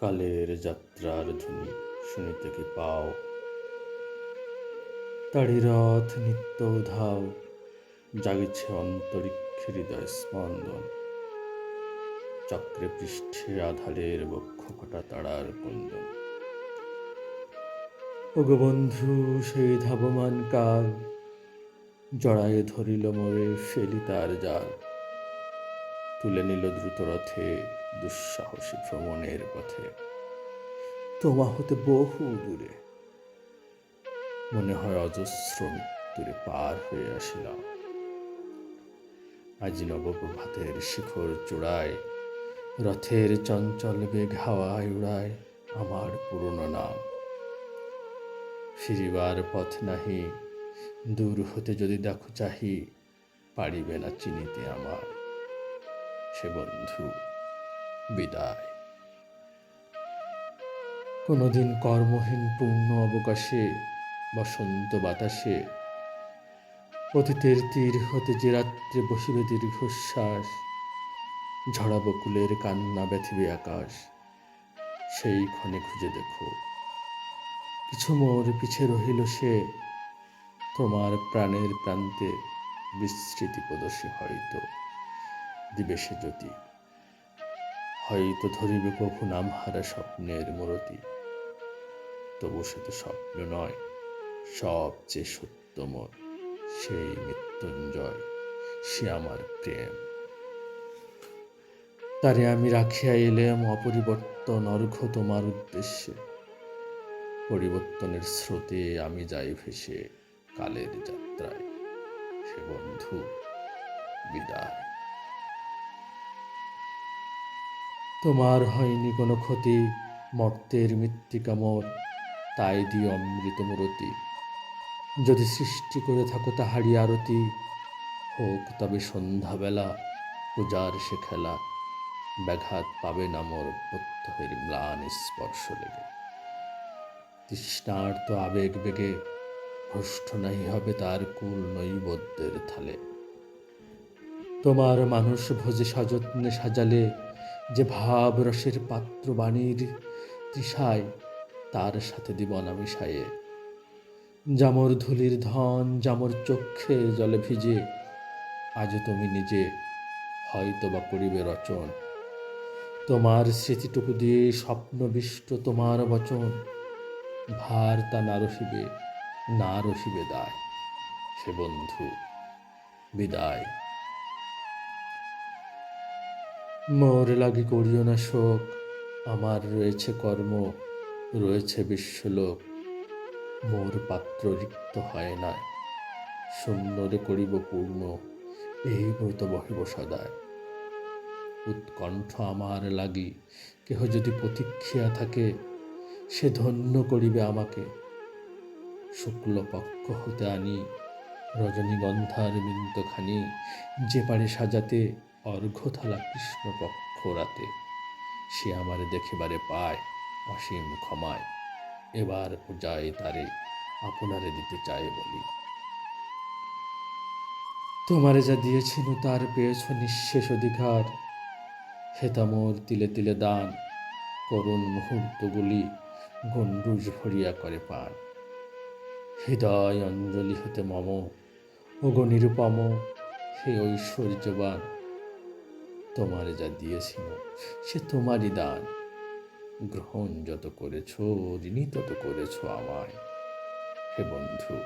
কালের যাত্রার ধ্বনি শুনিতে কি পাও। তারি রথ নিত্য উধাও, জাগিছে অন্তরিক্ষে হৃদয় স্পন্দন। চক্রে পৃষ্ঠে আধারের বক্ষ কটা তারার কুন্দন ওগো বন্ধু সেই ধাবমান কাল, জড়ায়ে ধরিল মোরে ফেলি তার জাল। তুলে নিল দ্রুত রথে দুঃসাহসী ভ্রমণের পথে। তোমা হতে বহু দূরে। মনে হয় অজস্র মৃত্যুরে পার হয়ে আসিলাম। আজি নবপ্রভাতের শিখর চূড়ায় রথের চঞ্চল বেগ হাওয়ায় উড়ায় আমার পুরনো নাম। ফিরিবার পথ নাহি দূর হতে যদি দেখো চাহি পারিবে না চিনিতে আমার। সে বন্ধু, বিদায়। কোনোদিন কর্মহীন পূর্ণ অবকাশে, বসন্ত বাতাসে, অতীতের তীর হতে যে রাত্রে বসিবে দীর্ঘশ্বাস ঝরা বকুলের কান্না ব্যথিবে আকাশ, সেই ক্ষণে খুঁজে দেখো। কিছু মোর পিছে রহিল সে, তোমার প্রাণের প্রান্তে বিস্মৃতি প্রদর্শী হয়তো। দিবে সে জ্যোতি। হয়তো ধরিবে কভু নাম হারা স্বপ্নের মূরতি। তবু সে তো স্বপ্ন নয়, সবচেয়ে সত্যময় সেই মৃত্যুঞ্জয়, সে আমার প্রেম। তারে আমি রাখিয়া এলাম অপরিবর্তন অর্ঘ তোমার উদ্দেশ্যে। পরিবর্তনের স্রোতে আমি যাই ভেসে কালের যাত্রায়। সে বন্ধু, বিদায়। তোমার হয়নি কোনো ক্ষতি, মর্তের মৃত্তিকা মোর, তাই দিও অমৃত মূরতি। যদি সৃষ্টি করে থাকো তাহারি আরতি, হোক তবে সন্ধ্যাবেলা পূজার সে খেলা, ব্যাঘাত পাবে না মোর প্রত্যহের ম্লান স্পর্শ লেগে। তৃষ্ণার্ত আবেগ বেগে ভ্রষ্ট নাই হবে তার কুল নৈবদ্যের থালে। তোমার মানুষ ভোজে সযত্নে সাজালে যে ভাব রসের পাত্র বাণীর তৃষায়, তার সাথে দিব না মিশায়ে জামর ধুলির ধন জামর চক্ষে জলে ভিজে আজ তুমি নিজে হয়তো বা করিবে রচন। তোমার স্মৃতিটুকু দিয়ে স্বপ্নবিষ্ট তোমার বচন, ভার তা না রসিবে না রসিবে দায়। সে বন্ধু, বিদায়। মোর লাগি করিও না শোক, আমার রয়েছে কর্ম, রয়েছে বিশ্বলোক। মোর পাত্র রিক্ত হয় না, শূন্যরে করিব পূর্ণ, এই ব্রত বহিব সদায়। উৎকণ্ঠ আমার লাগি কেহ যদি প্রতীক্ষিয়া থাকে, সে ধন্য করিবে আমাকে। শুক্লপক্ষ হতে আনি, রজনীগন্ধার বিন্দুখানি যে পারে সাজাতে অর্ঘ্যথালা কৃষ্ণপক্ষ রাতে সে আমারে দেখিবারে পায়, অসীম ক্ষমায়। এবার পূজায় তারে আপনারে দিতে চায় বলি। তোমারে যা দিয়েছিল তার পেয়েছ নিঃশেষ অধিকার। হেতামোর তিলে তিলে দান, করুণ মুহূর্তগুলি গণ্ডুজ ভরিয়া করে পান। হৃদয় অঞ্জলি হতে মম, ওগো নিরুপম, হে ঐশ্বর্যবান তোমারে যা দিয়েছিল, সে তোমারই দান। গ্রহণ যত করেছ ঋণী তত করেছ আমায়। হে বন্ধু,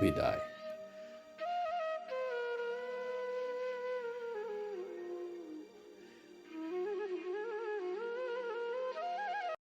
বিদায়।